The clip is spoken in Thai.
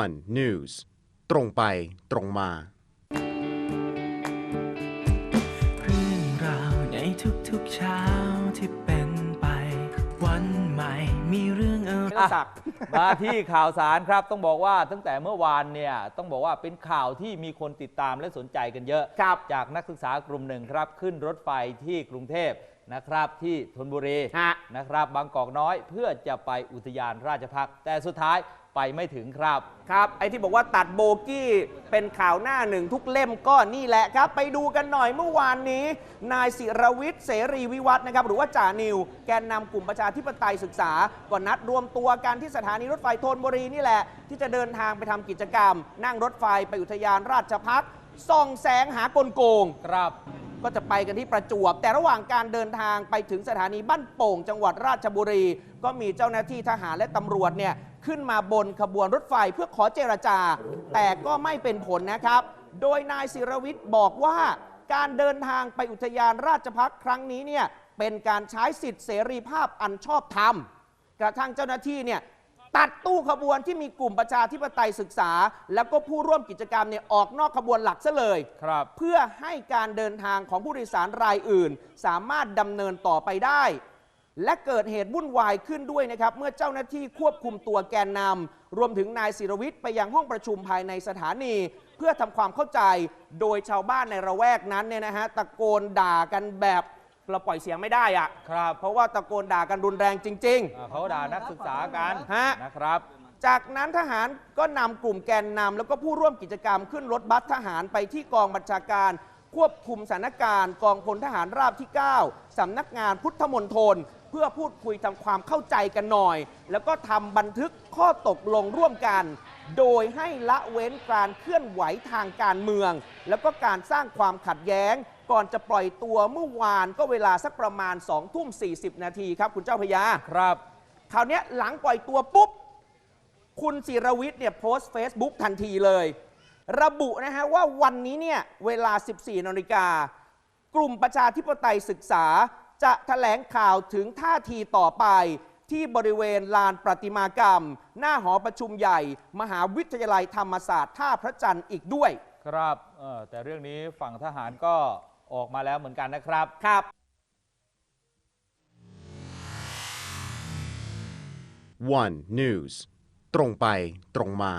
one news ตรงไปตรงมา เรื่องราวในทุกๆเช้าที่เป็นไปวันใหม่มีเรื่องอะไรอะมาที่ข่าวสารครับต้องบอกว่าตั้งแต่เมื่อวานเนี่ยต้องบอกว่าเป็นข่าวที่มีคนติดตามและสนใจกันเยอะ ครับจากนักศึกษากลุ่มหนึ่งครับ ขึ้นรถไฟที่กรุงเทพ นะครับที่ธนบุรีฮะ นะครับ บางกอกน้อยเพื่อจะไปอุทยานราชพักษ์แต่สุดท้ายไปไม่ถึงครับ ครับไอ้ที่บอกว่าตัดโบกี้เป็นข่าวหน้าหนึ่งทุกเล่มก็นี่แหละครับ ไปดูกันหน่อยเมื่อวานนี้ นายศิรวิทย์เสรีวิวัฒน์นะครับ หรือว่าจ่านิว แกนนำกลุ่มประชาธิปไตยศึกษาก็นัดรวมตัวกันที่สถานีรถไฟธนบุรีนี่แหละ ที่จะเดินทางไปทำกิจกรรม นั่งรถไฟไปอุทยานราชพักษ์ส่องแสงหากลโกง ครับ ก็จะไปกันที่ประจวบ แต่ระหว่างการเดินทางไปถึงสถานีบ้านโป่ง จังหวัดราชบุรี ก็มีเจ้าหน้าที่ทหารและตำรวจเนี่ยขึ้นมาบนขบวนรถไฟเพื่อขอเจรจา แต่ก็ไม่เป็นผลนะครับ โดยนายศิรวิทย์บอกว่าการเดินทางไปอุทยานราชพักครั้งนี้เนี่ยเป็นการใช้สิทธิเสรีภาพอันชอบธรรมกระทั่งเจ้าหน้าที่เนี่ย ตัดตู้ขบวนที่มีกลุ่มประชาธิปไตยศึกษา แล้วก็ผู้ร่วมกิจกรรมเนี่ยออกนอกขบวนหลักซะเลย ครับ เพื่อให้การเดินทางของผู้โดยสารรายอื่น สามารถดำเนินต่อไปได้ และเกิดเหตุวุ่นวายขึ้นด้วยนะครับ เมื่อเจ้าหน้าที่ควบคุมตัวแกนนำรวมถึงนายศิรวิทย์ไปยังห้องประชุมภายในสถานี เพื่อทำความเข้าใจโดยชาวบ้านในระแวกนั้นเนี่ยนะฮะตะโกนด่ากันแบบ เราปล่อยเสียงไม่ได้อะครับ เพราะว่าตะโกนด่ากันรุนแรงจริงๆอ่าเขาด่านักศึกษากันฮะ นะครับจากนั้นทหารก็นำกลุ่มแกนนำแล้วก็ผู้ร่วมกิจกรรมขึ้นรถบัสทหารไปที่กองบัญชาการ ควบคุมสถานการณ์ กองพลทหารราบที่ 9สำนักงานพุทธมณฑลเพื่อพูดคุยทำความเข้าใจกันหน่อย แล้วก็ทำบันทึกข้อตกลงร่วมกัน โดยให้ละเว้นการเคลื่อนไหวทางการเมือง แล้วก็การสร้างความขัดแย้ง ก่อนจะปล่อยตัวเมื่อวานก็เวลาสักประมาณ2ทุ่ม40นาทีครับ คุณเจ้าพญาครับ คราวเนี้ยหลังปล่อยตัวปุ๊บ คุณศิรวิทย์เนี่ยโพสต์ Facebook ทันทีเลย ระบุนะฮะว่าวันนี้เนี่ยเวลา 14นาฬิกากลุ่มประชาธิปไตยศึกษาจะแถลงข่าวถึงท่าทีต่อไปที่บริเวณลานประติมากรรม หน้าหอประชุมใหญ่ มหาวิทยาลัยธรรมศาสตร์ท่าพระจันทร์อีกด้วย ครับเออแต่เรื่องนี้ฝั่งทหารก็ ออกมาแล้วเหมือนกันนะครับครับ one news ตรงไปตรงมา